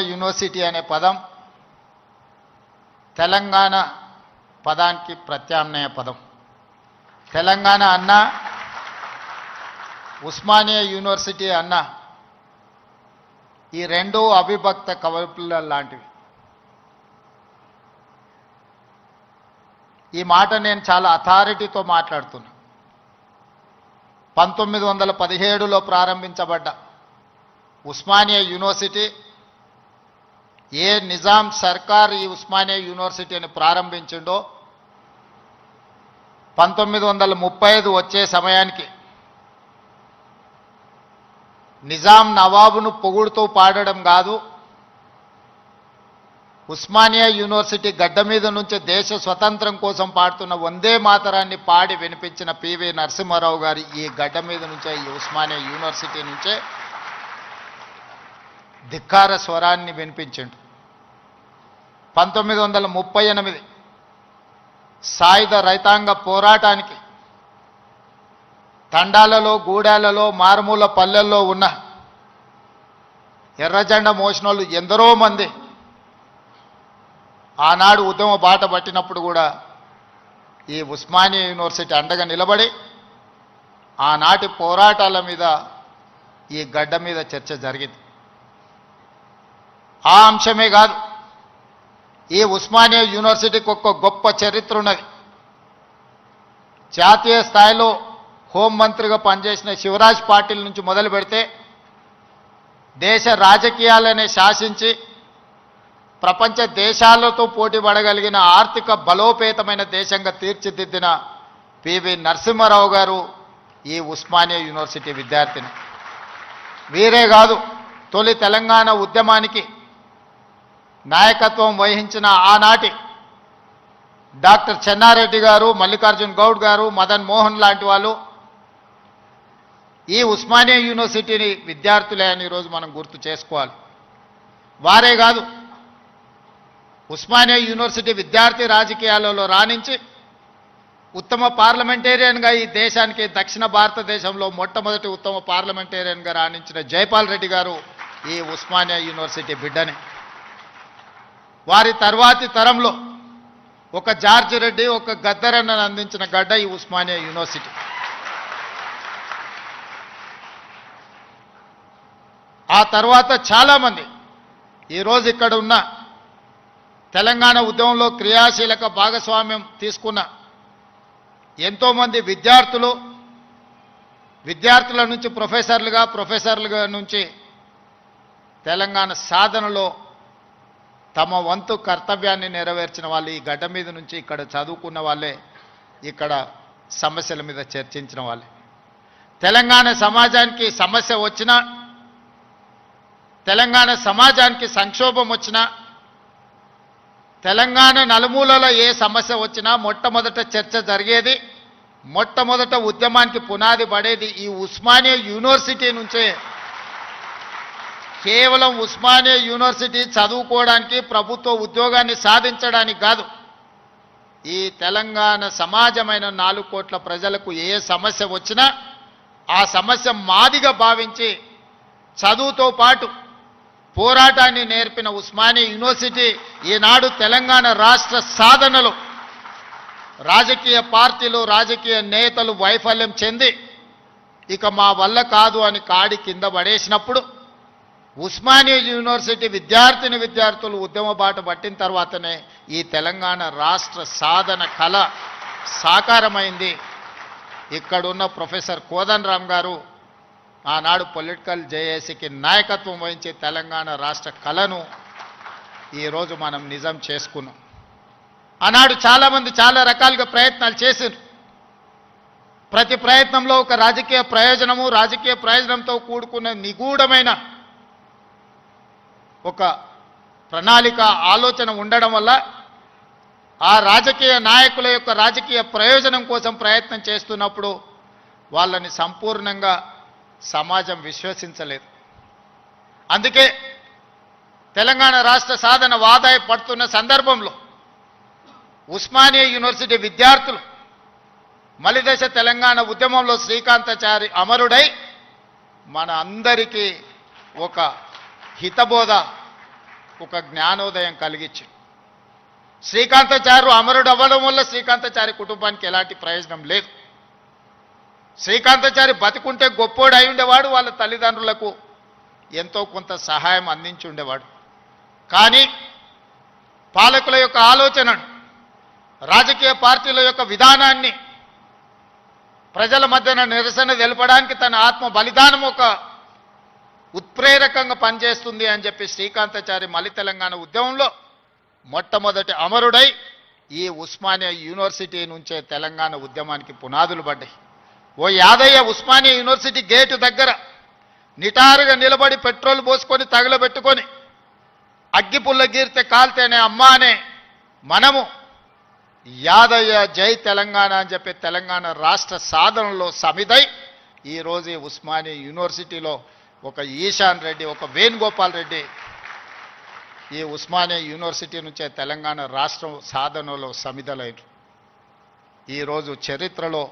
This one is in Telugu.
యూనివర్సిటీ అనే పదం తెలంగాణ పదానికి ప్రత్యామ్నాయ పదం. తెలంగాణ అన్న ఉస్మానియా యూనివర్సిటీ అన్న ఈ రెండు అవిభక్త కవపుల లాంటివి. ఈ మాట నేను చాలా అథారిటీతో మాట్లాడుతున్నా. పంతొమ్మిది వందల పదిహేడులో ప్రారంభించబడ్డ ఉస్మానియా యూనివర్సిటీ ఏ నిజాం సర్కార్ ఈ ఉస్మానియా యూనివర్సిటీని ప్రారంభించిండో పంతొమ్మిది వందల ముప్పై ఐదు వచ్చే సమయానికి నిజాం నవాబును పొగుడుతూ పాడడం కాదు ఉస్మానియా యూనివర్సిటీ గడ్డ మీద నుంచి దేశ స్వతంత్రం కోసం పాడుతున్న వందే మాతరాన్ని పాడి వినిపించిన పివి నరసింహారావు గారి ఈ గడ్డ మీద నుంచే ఈ ఉస్మానియా యూనివర్సిటీ నుంచే ధిక్కార స్వరాన్ని వినిపించిండు. పంతొమ్మిది వందల ముప్పై ఎనిమిది. సాయుధ రైతాంగ పోరాటానికి తండాలలో గూడాలలో మారుమూల పల్లెల్లో ఉన్న ఎర్రజెండ మోసినోళ్ళు ఎందరో మంది ఆనాడు ఉద్యమ బాట పట్టినప్పుడు కూడా ఈ ఉస్మానియా యూనివర్సిటీ అండగా నిలబడి ఆనాటి పోరాటాల మీద ఈ గడ్డ మీద చర్చ జరిగింది. ఆ అంశమే కాదు ఈ ఉస్మానియా యూనివర్సిటీకి ఒక గొప్ప చరిత్ర ఉన్నది. జాతీయ స్థాయిలో హోంమంత్రిగా పనిచేసిన శివరాజ్ పాటిల్ నుంచి మొదలు పెడితే దేశ రాజకీయాలనే శాసించి ప్రపంచ దేశాలతో పోటీ పడగలిగిన ఆర్థిక బలోపేతమైన దేశంగా తీర్చిదిద్దిన పివి నరసింహారావు గారు ఈ ఉస్మానియా యూనివర్సిటీ విద్యార్థిని. వీరే కాదు తొలి తెలంగాణ ఉద్యమానికి నాయకత్వం వహించిన ఆనాటి డాక్టర్ చెన్నారెడ్డి గారు మల్లికార్జున్ గౌడ్ గారు మదన్ మోహన్ లాంటి వాళ్ళు ఈ ఉస్మానియా యూనివర్సిటీని విద్యార్థులే అని ఈరోజు మనం గుర్తు చేసుకోవాలి. వారే కాదు ఉస్మానియా యూనివర్సిటీ విద్యార్థి రాజకీయాలలో రాణించి ఉత్తమ పార్లమెంటేరియన్గా ఈ దేశానికి దక్షిణ భారతదేశంలో మొట్టమొదటి ఉత్తమ పార్లమెంటేరియన్గా రాణించిన జైపాల్ రెడ్డి గారు ఈ ఉస్మానియా యూనివర్సిటీ బిడ్డని. వారి తర్వాతి తరంలో ఒక జార్జ్ రెడ్డి ఒక గద్దరన్నను అందించిన గడ్డ ఈ ఉస్మానియా యూనివర్సిటీ. ఆ తర్వాత చాలామంది ఈరోజు ఇక్కడ ఉన్న తెలంగాణ ఉద్యమంలో క్రియాశీలక భాగస్వామ్యం తీసుకున్న ఎంతోమంది విద్యార్థులు విద్యార్థుల నుంచి ప్రొఫెసర్లుగా ప్రొఫెసర్లుగా నుంచి తెలంగాణ సాధనలో తమ వంతు కర్తవ్యాన్ని నెరవేర్చిన వాళ్ళు ఈ గడ్డ మీద నుంచి ఇక్కడ చదువుకున్న వాళ్ళే ఇక్కడ సమస్యల మీద చర్చించిన వాళ్ళే. తెలంగాణ సమాజానికి సమస్య వచ్చినా తెలంగాణ సమాజానికి సంక్షోభం వచ్చినా తెలంగాణ నలుమూలలో ఏ సమస్య వచ్చినా మొట్టమొదట చర్చ జరిగేది మొట్టమొదట ఉద్యమానికి పునాది పడేది ఈ ఉస్మానియా యూనివర్సిటీ నుంచే కేవలం ఉస్మానియా యూనివర్సిటీ చదువుకోవడానికి ప్రభుత్వ ఉద్యోగాన్ని సాధించడానికి కాదు. ఈ తెలంగాణ సమాజమైన నాలుగు కోట్ల ప్రజలకు ఏ సమస్య వచ్చినా ఆ సమస్య మాదిగా భావించి చదువుతో పాటు పోరాటాన్ని నేర్పిన ఉస్మానియా యూనివర్సిటీ ఈనాడు తెలంగాణ రాష్ట్ర సాధనలో రాజకీయ పార్టీలు రాజకీయ నేతలు వైఫల్యం చెంది ఇక మా వల్ల కాదు అని కాడి కింద పడేసినప్పుడు ఉస్మానియా యూనివర్సిటీ విద్యార్థిని విద్యార్థులు ఉద్యమ బాట పట్టిన తర్వాతనే ఈ తెలంగాణ రాష్ట్ర సాధన కళ సాకారమైంది. ఇక్కడున్న ప్రొఫెసర్ కోదన్ రామ్ గారు ఆనాడు పొలిటికల్ జేఏసీకి నాయకత్వం వహించి తెలంగాణ రాష్ట్ర కళను ఈరోజు మనం నిజం చేసుకున్నాం. ఆనాడు చాలామంది చాలా రకాలుగా ప్రయత్నాలు చేశారు. ప్రతి ప్రయత్నంలో ఒక రాజకీయ ప్రయోజనము రాజకీయ ప్రయోజనంతో కూడుకున్న నిగూఢమైన ఒక ప్రణాళిక ఆలోచన ఉండడం వల్ల ఆ రాజకీయ నాయకుల యొక్క రాజకీయ ప్రయోజనం కోసం ప్రయత్నం చేస్తున్నప్పుడు వాళ్ళని సంపూర్ణంగా సమాజం విశ్వసించలేదు. అందుకే తెలంగాణ రాష్ట్ర సాధన వాదాయ పడుతున్న సందర్భంలో ఉస్మానియా యూనివర్సిటీ విద్యార్థులు మలిదశ తెలంగాణ ఉద్యమంలో శ్రీకాంతాచారి అమరుడై మన అందరికీ ఒక హితబోధ ఒక జ్ఞానోదయం కలిగించి శ్రీకాంతచారు అమరుడు అవ్వడం వల్ల శ్రీకాంతచారి కుటుంబానికి ఎలాంటి ప్రయోజనం లేదు. శ్రీకాంతచారి బతికుంటే గొప్పోడు అయి ఉండేవాడు వాళ్ళ తల్లిదండ్రులకు ఎంతో కొంత సహాయం అందించి ఉండేవాడు కానీ పాలకుల యొక్క ఆలోచనను రాజకీయ పార్టీల యొక్క విధానాన్ని ప్రజల మధ్యన నిరసన తెలపడానికి తన ఆత్మ బలిదానం ఒక ఉత్ప్రేరకంగా పనిచేస్తుంది అని చెప్పి శ్రీకాంతాచారి మలి తెలంగాణ ఉద్యమంలో మొట్టమొదటి అమరుడై ఈ ఉస్మానియా యూనివర్సిటీ నుంచే తెలంగాణ ఉద్యమానికి పునాదులు పడ్డాయి. ఓ యాదయ్య ఉస్మానియా యూనివర్సిటీ గేటు దగ్గర నిటారుగా నిలబడి పెట్రోల్ పోసుకొని తగలబెట్టుకొని అగ్గిపుల్ల గీరితే కాల్తేనే అమ్మ అనే మనము యాదయ్య జై తెలంగాణ అని చెప్పి తెలంగాణ రాష్ట్ర సాధనలో సమిదై ఈరోజు ఉస్మానియా యూనివర్సిటీలో ఒక ఈశాన్ రెడ్డి ఒక వేణుగోపాల్ రెడ్డి ఈ ఉస్మానియా యూనివర్సిటీ నుంచే తెలంగాణ రాష్ట్రం సాధనలో సమిధలైన ఈరోజు చరిత్రలో